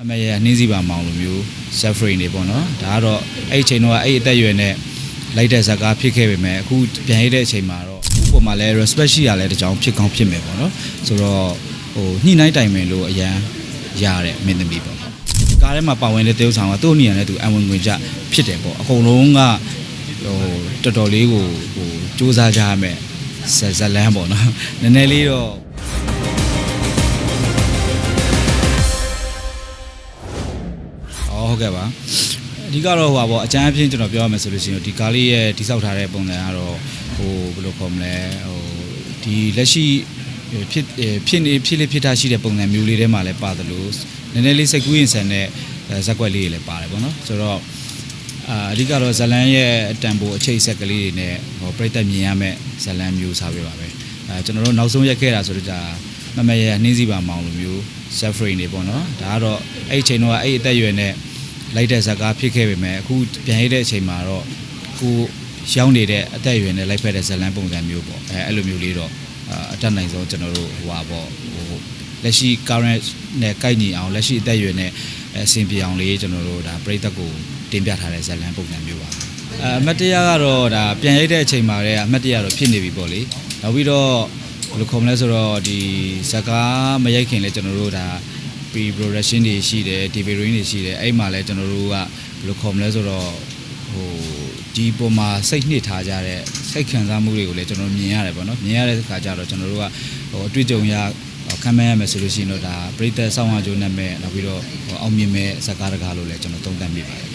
မမရနှင်းစီပါမောင်လိုမျိုး self frame တွေပေါ့နော်ဒါကတော့အဲ့ဒီအချိန်တော့အဲ့ဒီအသက်အရွယ်နဲ့လိုက်တဲ့ဇာတ်ကားဖြစ်ခဲ့ပေမဲ့အခုပြန်ရတဲ့အချိန်မှာတော့ဥပမာလဲ respect ရှိရလဲတကြောင်ဖြစ်ကောင်းဖြစ်မယ်ပေါ့နော်ဆိုတော့ဟိုညှိနှိုင်းတိုင်ပင်လို့အရန်ရတဲ့မင်းသမီးပေါ့ကားထဲမှာပါဝင်တဲ့တေးဥဆောင်ကသူ့အနီရနဲ့သူအံဝင်ဝင်ကြဖြစ်တယ်ပေါ့အကုန်လုံးကဟိုတော်တော်လေးကိုဟိုစူးစမ်းကြရမယ်ဇက်ဇက်လန်းပေါ့နော်နည်းနည်းလေးတော့ ဟုတ်ကဲ့ပါအဓိကတော့ဟိုပါပေါ့အကြမ်းအဖြစ်ကျွန်တော်ပြောရမယ်ဆိုလို့ရှိရင်ဒီကားလေးရဲ့တိစောက်ထားတဲ့ပုံစံကတော့ဟိုဘယ်လိုခေါ်မလဲဟိုဒီလက်ရှိဖြစ်ဖြစ်နေဖြစ်လေဖြစ်တာရှိတဲ့ပုံစံမျိုးလေးထဲမှာလည်းပါတယ်လို့နည်းနည်းလေးစိတ်ကူးရင်ဆန်တဲ့ဇက်ကွက်လေးတွေလည်းပါတယ်ပေါ့နော်ဆိုတော့အာအဓိကတော့ဇလန်ရဲ့အတန်ဖိုအချိတ်ဆက်ကလေးတွေနဲ့ဟိုပြိတ္တမြင်ရမယ့်ဇလန်မျိုးစားပြပါပဲအဲကျွန်တော်တို့နောက်ဆုံးရက်ခဲ့တာဆိုတော့ဒါမမရနှင်းစီပါမောင်လိုမျိုး self frame တွေပေါ့နော်ဒါကတော့အဲ့ဒီအချိန်တော့အဲ့ဒီအသက်အရွယ်နဲ့ လိုက်တဲ့ဇာတ်ကားဖြစ်ခဲ့ပေမဲ့အခုပြန်ရတဲ့အချိန်မှာတော့ကိုရောက်နေတဲ့အသက်အရွယ်နဲ့လိုက်ဖက်တဲ့ဇလန်ပုံစံမျိုးပေါ့အဲအဲ့လိုမျိုးလေးတော့အာအတက်နိုင်ဆုံးကျွန်တော်တို့ဟိုပါပေါ့ဟိုလက်ရှိ current နဲ့ကိုက်ညီအောင်လက်ရှိအသက်အရွယ်နဲ့အဆင်ပြေအောင်လေးကျွန်တော်တို့ဒါပြိသက်ကိုတင်ပြထားတဲ့ဇလန်ပုံစံမျိုးပါအဲအမတ်တရားကတော့ဒါပြန်ရိုက်တဲ့အချိန်မှာလည်းအမတ်တရားတော့ဖြစ်နေပြီပေါ့လေနောက်ပြီးတော့ဘယ်လိုခေါ်မလဲဆိုတော့ဒီဇာတ်ကားမရိုက်ခင်လည်းကျွန်တော်တို့ဒါ pre production တွေရှိတယ် TV range တွေရှိတယ်အဲ့မှာလည်းကျွန်တော်တို့ကဘယ်လိုခေါ်မလဲဆိုတော့ဟိုဒီပုံမှာစိတ်နှစ်ထားကြတဲ့စိတ်ခံစားမှုတွေကိုလည်းကျွန်တော်မြင်ရတယ်ပေါ့နော်မြင်ရတဲ့အခါကျတော့ကျွန်တော်တို့ကဟိုအတွေ့အကြုံရခံမဲ့ရမယ်ဆိုလို့ရှိရင်တော့ဒါပရိသတ်ဆောင်းဝါကြိုးနဲ့မဲ့နောက်ပြီးတော့ဟိုအောင်မြင်မဲ့ဇာတ်ကားတကားလို့လည်းကျွန်တော်သုံးသပ်မိပါတယ်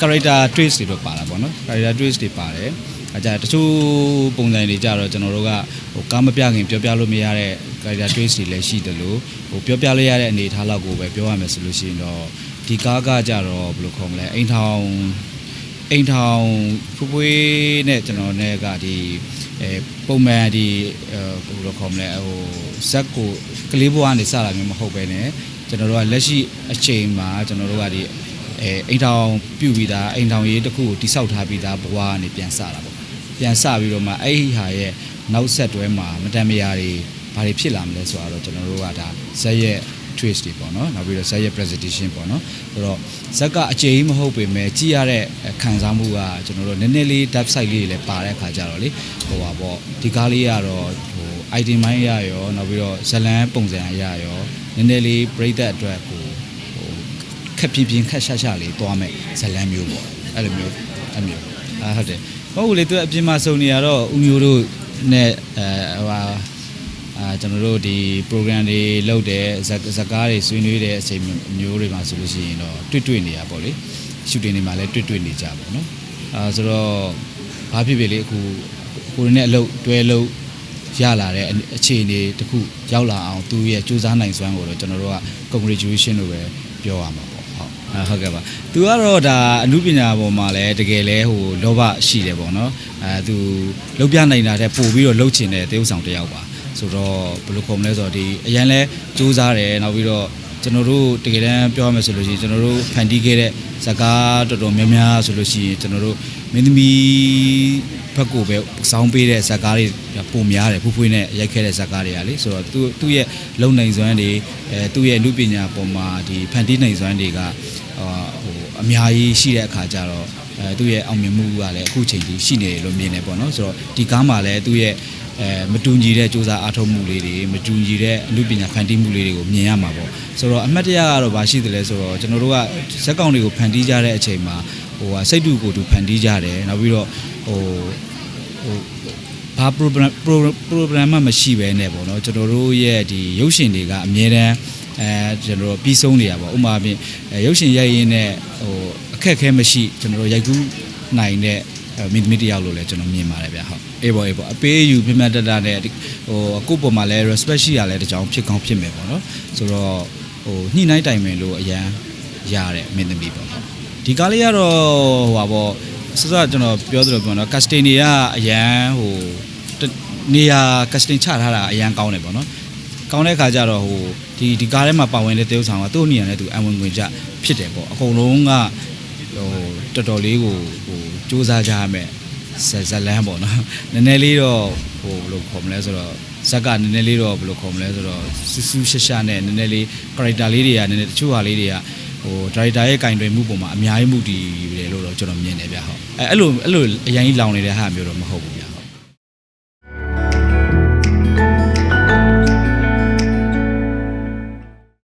character twist တွေတော့ပါတာပေါ့နော် character twist တွေပါတယ်အဲကြတချို့ပုံစံတွေကြတော့ကျွန်တော်တို့ကဟိုကားမပြခင်ပြောပြလို့မရတဲ့ character twist တွေလည်းရှိတယ်လို့ဟိုပြောပြလို့ရတဲ့အနေအထားလောက်ကိုပဲပြောရမယ်ဆိုလို့ရှိရင်တော့ဒီကားကကြတော့ဘယ်လိုခေါ်မလဲအိမ်ထောင်အိမ်ထောင်ဖွေးဖွေးနဲ့ကျွန်တော်နဲ့ကဒီအဲပုံမှန်ဒီအဲဘယ်လိုခေါ်မလဲဟိုဇက်ကိုကလေးဘွားကနေစတာမျိုးမဟုတ်ပဲねကျွန်တော်တို့ကလက်ရှိအချိန်မှာကျွန်တော်တို့ကဒီအဲအိမ်ထောင်ပြုတ်ပြီးသားအိမ်ထောင်ရေးတစ်ခုကိုတိဆောက်ထားပြီးသားဘဝကနေပြန်စတာပေါ့ပြန်စပြီးတော့မှအဲ့ဒီဟာရဲ့နောက်ဆက်တွဲမှာမတန်မရာတွေ ဘာတွေဖြစ်လာမလဲဆိုတော့ကျွန်တော်တို့ကဒါဇက်ရဲ့ twist တွေပေါ့နော်နောက်ပြီးတော့ဇက်ရဲ့ presentation ပေါ့နော်ဆိုတော့ဇက်ကအကျေကြီးမဟုတ်ပေမဲ့ကြည့်ရတဲ့ခံစားမှုကကျွန်တော်တို့နည်းနည်းလေး dark side လေးတွေလည်းပါတဲ့အခါကျတော့လေဟိုပါပေါ့ဒီကားလေးကတော့ဟို item မိုင်းရရောနောက်ပြီးတော့ဇလန်ပုံစံရရောနည်းနည်းလေးပြိသက်အတွက်ကိုဟိုခက်ပြင်းပြင်းခက်ရှာရှာလေးသွားမယ်ဇလန်းမျိုးပေါ့အဲ့လိုမျိုးအဲ့မျိုးအာဟုတ်တယ်မဟုတ်ဘူးလေသူအပြင်မှာစုံနေရတော့ဦးမျိုးတို့နဲ့အဲဟိုဟာ အာကျွန်တော်တို့ဒီ program တွေလုပ်တယ်ဇက်ဇက်ကားတွေဆွေးနွေးတဲ့အချိန်မျိုးတွေမှာဆိုလို့ရှိရင်တော့တွေ့တွေ့နေရပေါ့လေ shooting တွေမှာလည်းတွေ့တွေ့နေကြပါတော့အာဆိုတော့ဘာဖြစ်ဖြစ်လေအခုကိုရင်းနဲ့အလုပ်တွဲလုပ်ရလာတဲ့အခြေအနေတစ်ခုရောက်လာအောင်သူရဲ့စူးစမ်းနိုင်စွမ်းကိုတော့ကျွန်တော်တို့က congratulation လို့ပဲပြောရမှာပေါ့ဟုတ်အာဟုတ်ကဲ့ပါသူကတော့ဒါအမှုပညာပေါ်မှာလည်းတကယ်လဲဟိုလောဘရှိတယ်ပေါ့နော်အဲသူလုံးပြနိုင်တာတဲ့ပို့ပြီးတော့လှုပ်ချင်တဲ့တေးဥဆောင်တစ်ယောက်ပါ ဆိုတော့ဘယ်လိုခေါ်မလဲဆိုတော့ဒီအရန်လဲစူးစမ်းတယ်နောက်ပြီးတော့ကျွန်တော်တို့တကယ်တမ်းပြောရမယ်ဆိုလို့ရှိရင်ကျွန်တော်တို့ဖန်တီးခဲ့တဲ့ဇာတ်ကားတော်တော်များများဆိုလို့ရှိရင်ကျွန်တော်တို့မင်းသမီးဘက်ကိုပဲစောင်းပေးတဲ့ဇာတ်ကားတွေပုံများတယ်ဖူးဖွေးနဲ့ရိုက်ခဲ့တဲ့ဇာတ်ကားတွေကလေဆိုတော့သူသူ့ရဲ့လုံနိုင်စွမ်းတွေအဲသူ့ရဲ့အမှုပညာပေါ်မှာဒီဖန်တီးနိုင်စွမ်းတွေကအာဟိုအများကြီးရှိတဲ့အခါကျတော့အဲသူ့ရဲ့အောင်မြင်မှုကလည်းအခုချိန်ထိရှိနေတယ်လို့မြင်တယ်ပေါ့နော်ဆိုတော့ဒီကားမှာလည်းသူ့ရဲ့ အဲမတူညီတဲ့စ조사အားထုတ်မှုလေးတွေမတူညီတဲ့အမှုပညာဖန်တီးမှုလေးတွေကိုမြင်ရမှာပေါ့ဆိုတော့အမှတ်တရကတော့ဘာရှိတယ်လဲဆိုတော့ကျွန်တော်တို့ကဇက်ကောင်တွေကိုဖန်တီးကြတဲ့အချိန်မှာဟိုဟာစိတ်တူကိုယ်တူဖန်တီးကြတယ်နောက်ပြီးတော့ဟိုဟိုဘာ program program မှမရှိဘဲနဲ့ပေါ့နော်ကျွန်တော်တို့ရဲ့ဒီရုပ်ရှင်တွေကအမြဲတမ်းအဲကျွန်တော်တို့ပြီးဆုံးနေရပါဥပမာဖြင့်အဲရုပ်ရှင်ရိုက်ရင်းနဲ့ဟိုအခက်အခဲမရှိကျွန်တော်တို့ရိုက်ကူးနိုင်တဲ့အဲ မင်းသမီးတစ်ယောက်လို့လည်းကျွန်တော်မြင်ပါတယ်ဗျဟုတ်အေးပေါ့အေးပေါ့အပေးယူပြမတတနဲ့ဟိုအခုပုံမှာလဲ respect ရှိရလဲတကြောင်ဖြစ်ကောင်းဖြစ်မယ်ပေါ့နော်ဆိုတော့ဟိုညှိနှိုင်းတိုင်ပင်လို့အရန်ရတဲ့မင်းသမီးပေါ့ဟုတ်ဒီကားလေးကတော့ဟိုပါပေါ့စစကျွန်တော်ပြောသလိုပြောတော့ casting တွေကအရန်ဟိုနေရာ casting ချထားတာအရန်ကောင်းတယ်ပေါ့နော်ကောင်းတဲ့ခါကျတော့ဟိုဒီဒီကားထဲမှာပါဝင်တဲ့တေးဥဆောင်ကသူ့အနေနဲ့သူအံဝင်ဝင်ကြဖြစ်တယ်ပေါ့အကုန်လုံးကဟိုတော်တော်လေးကိုဟို စူးစမ်းကြရမယ်ဇက်ဇက်လန်းပေါ့နော်နည်းနည်းလေးတော့ဟိုဘယ်လိုခေါ်မလဲဆိုတော့ဇက်ကနည်းနည်းလေးတော့ဘယ်လိုခေါ်မလဲဆိုတော့စူးစူးရှက်ရှက်နဲ့နည်းနည်းလေး character လေးတွေကနည်းနည်းတချို့ဟာလေးတွေကဟို director ရဲ့ကင်တွင်မှုပုံမှာအများကြီးမှုတည်တယ်လို့တော့ကျွန်တော်မြင်တယ်ဗျဟုတ်အဲအဲ့လိုအဲ့လိုအရင်ကြီးလောင်နေတဲ့ဟာမျိုးတော့မဟုတ်ဘူးဗျ